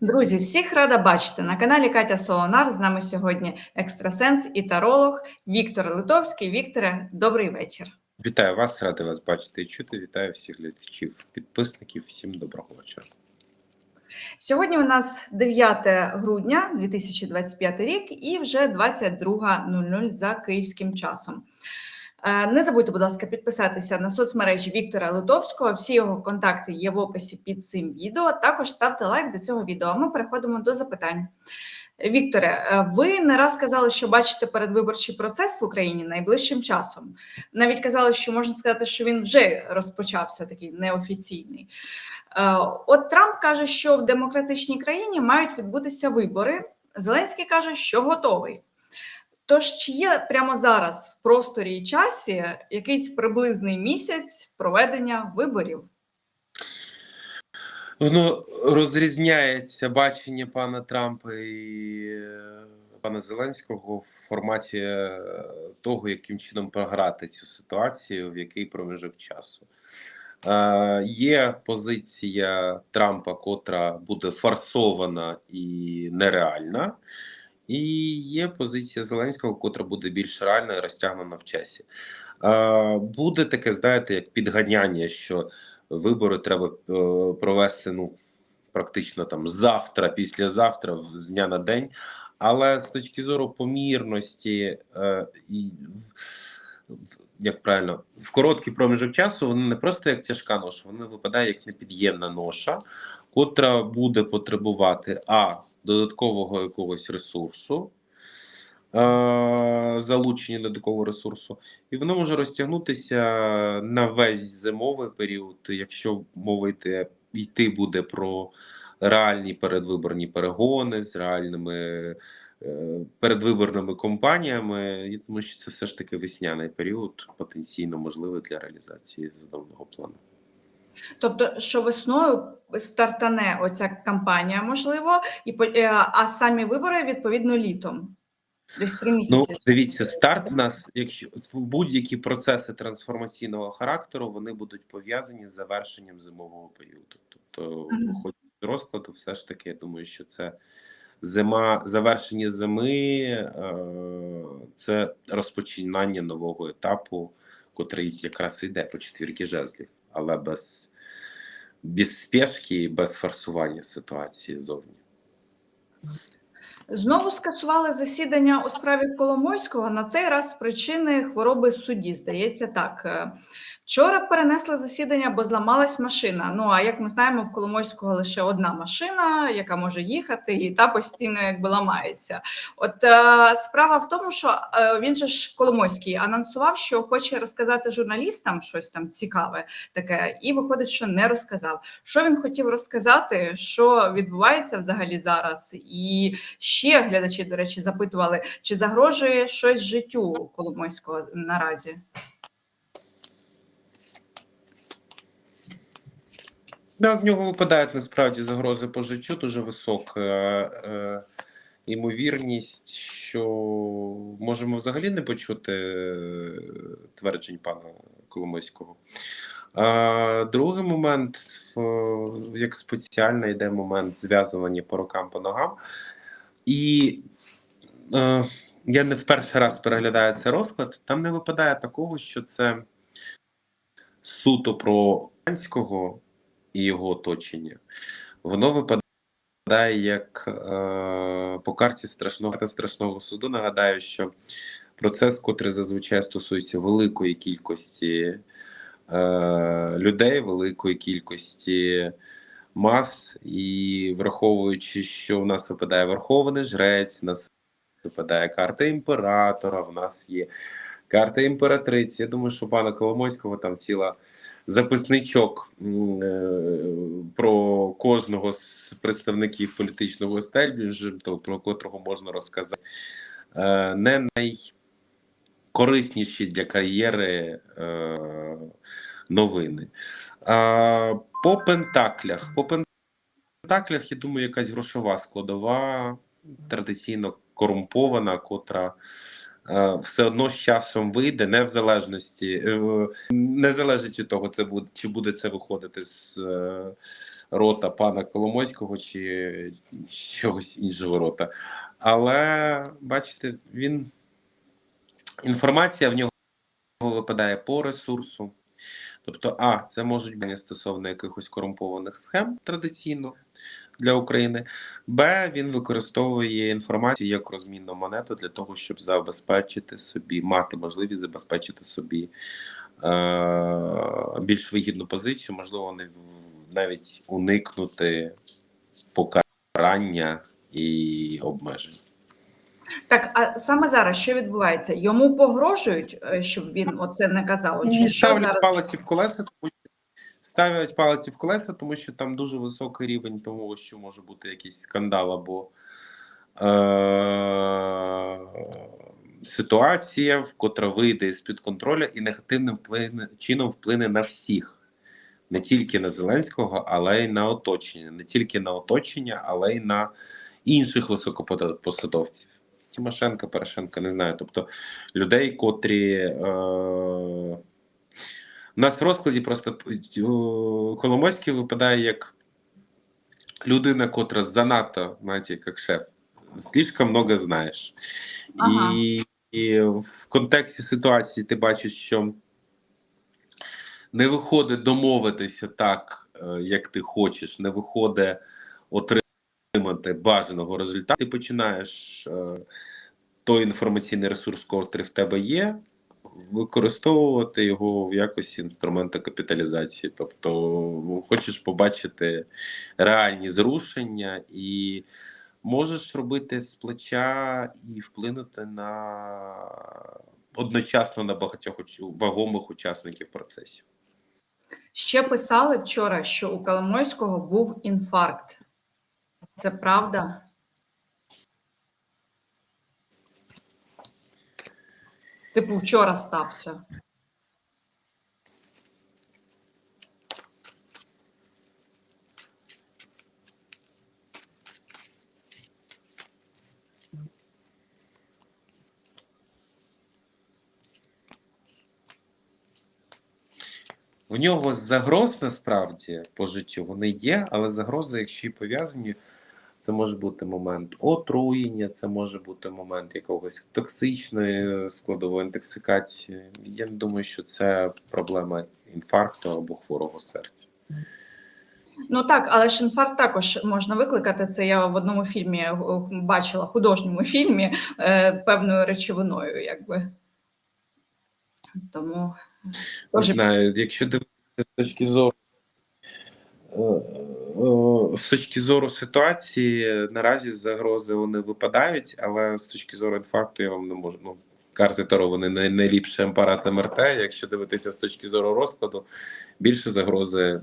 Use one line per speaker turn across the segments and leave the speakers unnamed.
Друзі, всіх рада бачити на каналі Катя Солонар. З нами сьогодні екстрасенс і таролог Віктор Литовський. Вікторе, добрий вечір.
Вітаю вас, радий вас бачити і чути. Вітаю всіх глядачів, підписників. Всім доброго вечора.
Сьогодні у нас 9 грудня 2025 рік і вже 22.00 за київським часом. Е, Не забудьте, будь ласка, підписатися на соцмережі Віктора Литовського. Всі його контакти є в описі під цим відео. Також ставте лайк до цього відео. Ми переходимо до запитань. Вікторе, е, ви не раз казали, що бачите передвиборчий процес в Україні найближчим часом. Навіть казали, що можна сказати, що він вже розпочався, такий неофіційний. Е, От Трамп каже, що в демократичній країні мають відбутися вибори. Зеленський каже, що готовий. Тож, чи є прямо зараз в просторі і часі якийсь приблизний місяць проведення виборів?
Воно розрізняється бачення пана Трампа і е, пана Зеленського в форматі е, того, яким чином програти цю ситуацію, в який проміжок часу. Е, Є позиція Трампа, котра буде форсована і нереальна. І є позиція Зеленського, котра буде більш реальна і розтягнена в часі. Буде таке, знаєте, як підганяння, що вибори треба е, провести ну, практично там завтра, післязавтра, з дня на день. Але з точки зору помірності е, і як правильно, в короткий проміжок часу вони не просто як тяжка ноша, вони випадають як непід'ємна ноша, котра буде потребувати а додаткового якогось ресурсу, е, залучення додаткового ресурсу, і воно може розтягнутися на весь зимовий період, якщо мова йти, буде про реальні передвиборні перегони з реальними е, передвиборними компаніями. Думаю, що це все ж таки весняний період, потенційно можливий для реалізації задуманого плану.
Тобто, що весною стартане оця кампанія, можливо, і е, а самі вибори відповідно літом. Десь три
Ну, дивіться, старт у нас, якщо в будь-які процеси трансформаційного характеру, вони будуть пов'язані з завершенням зимового періоду. Тобто, виходить з розкладу, все ж таки, я думаю, що це зима, завершення зими, е, це розпочинання нового етапу, котрий якраз йде по четвірки жезлів, але без, без спешки і без форсування ситуації зовні.
Знову скасували засідання у справі Коломойського. На цей раз з причини хвороби судді. Здається, так. Е, Вчора перенесли засідання, бо зламалась машина. Ну а як ми знаємо, в Коломойського лише одна машина, яка може їхати, і та постійно якби ламається. От е, справа в тому, що е, він же ж Коломойський анонсував, що хоче розказати журналістам щось там цікаве таке, і виходить, що не розказав. Що він хотів розказати, що відбувається взагалі зараз, і ще глядачі, до речі, запитували, чи загрожує щось життю Коломойського наразі.
Да, в нього випадають насправді загрози по життю, дуже висока е, ймовірність, що можемо взагалі не почути е, тверджень пана Коломойського. А, другий момент, як спеціально йде момент зв'язування по рукам по ногам. І е, я не в перший раз переглядаю цей розклад. Там не випадає такого, що це суто про Зеленського і його оточення. Воно випадає як е, по карті страшного та страшного суду. Нагадаю, що процес, котрий зазвичай стосується великої кількості е, людей, великої кількості мас, і враховуючи, що в нас випадає Верховний Жрець, в нас випадає карта імператора, в нас є карта імператриці. Я думаю, що пана Коломойського там ціла записничок е, про кожного з представників політичного естеблішменту, про котрого можна розказати. Е, Не найкорисніші для кар'єри е, новини. А, По пентаклях. По пентаклях, я думаю, якась грошова складова, традиційно корумпована, котра е, все одно з часом вийде, не в залежності, е, не залежить від того, це буде чи буде це виходити з е, рота пана Коломойського чи чогось іншого рота. Але бачите, він інформація в нього випадає по ресурсу. Тобто, а, це можуть бути стосовно якихось корумпованих схем традиційно для України. Б, він використовує інформацію як розмінну монету для того, щоб забезпечити собі, мати можливість забезпечити собі е- більш вигідну позицію, можливо, не навіть уникнути покарання і обмежень.
Так, а саме зараз що відбувається? Йому погрожують, е, щоб він оце не казав? Чи
Ні,
що
ставлять
зараз?
палиці в колеса, тому що ставлять палиці в колеса, тому що там дуже високий рівень того, що може бути якийсь скандал або е- ситуація, в котра вийде з-під контролю і негативним вплине, чином вплине на всіх. Не тільки на Зеленського, але й на оточення. Не тільки на оточення, але й на інших високопосадовців. Тимошенка, Порошенка, не знаю. Тобто людей, котрі. Е- у нас в розкладі просто Коломойський випадає як людина, котра занадто, знаєте, як шеф, слишком много знаєш.
Ага.
І, і в контексті ситуації ти бачиш, що не виходить домовитися так, е, як ти хочеш, не виходить отримати бажаного результату. Ти починаєш е, той інформаційний ресурс, котрий в тебе є, використовувати його в якості інструмента капіталізації. Тобто, ну, хочеш побачити реальні зрушення і можеш робити з плеча і вплинути на одночасно на багатьох вагомих учасників процесів.
Ще писали вчора, що у Коломойського був інфаркт. Це правда? Типу, вчора стався.
В нього загроз насправді по життю вони є, але загрози, якщо і пов'язані, це може бути момент отруєння, це може бути момент якогось токсичної складової інтоксикації. Я не думаю, що це проблема інфаркту або хворого серця.
Ну так, але ж інфаркт також можна викликати. Це я в одному фільмі е, бачила, художньому фільмі е, певною речовиною, якби. Тому
Не знаю, якщо дивитися з точки зору з точки зору ситуації, наразі загрози вони випадають, але з точки зору інфаркту я вам не можу. Ну, карти Таро вони не найліпший апарат МРТ. Якщо дивитися з точки зору розкладу, більше загрози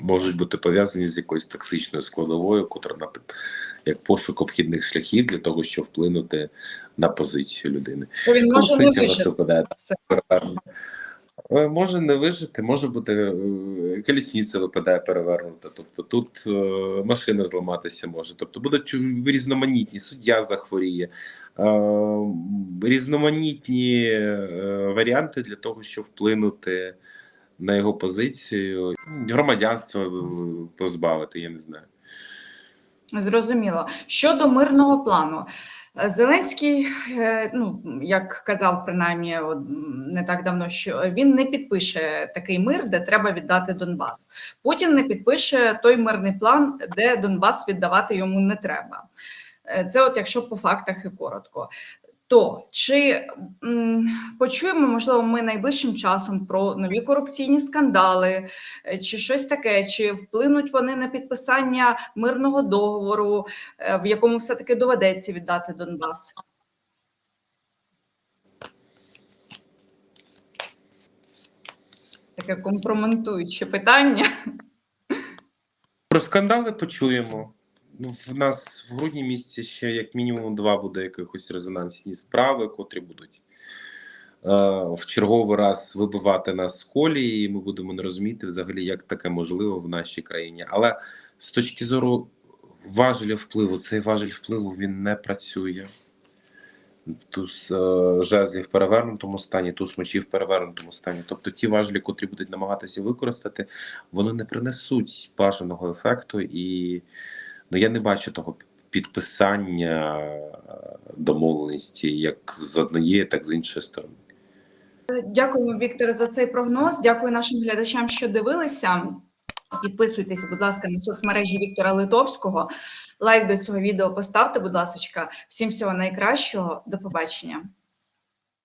можуть бути пов'язані з якоюсь токсичною складовою, котра на як пошук обхідних шляхів для того, щоб вплинути на позицію людини.
він може не вижити.
Е, Може не вижити, може бути е, колісниця випадає перевернута. Тобто тут е, машина зламатися може. Тобто будуть різноманітні, суддя захворіє, е, різноманітні е, варіанти для того, щоб вплинути на його позицію, громадянство позбавити, я не знаю.
Зрозуміло. Щодо мирного плану, Зеленський, е, ну як казав принаймні не так давно, що він не підпише такий мир, де треба віддати Донбас. Путін не підпише той мирний план, де Донбас віддавати йому не треба. Е, Це, от якщо по фактах і коротко. То чи м, почуємо, можливо, ми найближчим часом про нові корупційні скандали, е, чи щось таке, чи вплинуть вони на підписання мирного договору, е, в якому все-таки доведеться віддати Донбас? Таке компрометуюче питання.
Про скандали почуємо. В нас в грудні місяці ще як мінімум два буде якихось резонансні справи, котрі будуть е, в черговий раз вибивати нас з колії, і ми будемо не розуміти взагалі, як таке можливо в нашій країні. Але з точки зору важеля впливу, цей важель впливу він не працює. туз е, жезлів в перевернутому стані, туз мечів в перевернутому стані. Тобто ті важелі, котрі будуть намагатися використати, вони не принесуть бажаного ефекту, і ну я не бачу того підписання домовленості як з однієї, так і з іншої сторони.
Дякуємо, Вікторе, за цей прогноз. Дякую нашим глядачам, що дивилися. Підписуйтесь, будь ласка, на соцмережі Віктора Литовського. Лайк до цього відео поставте, будь ласка. Всім всього найкращого. До побачення.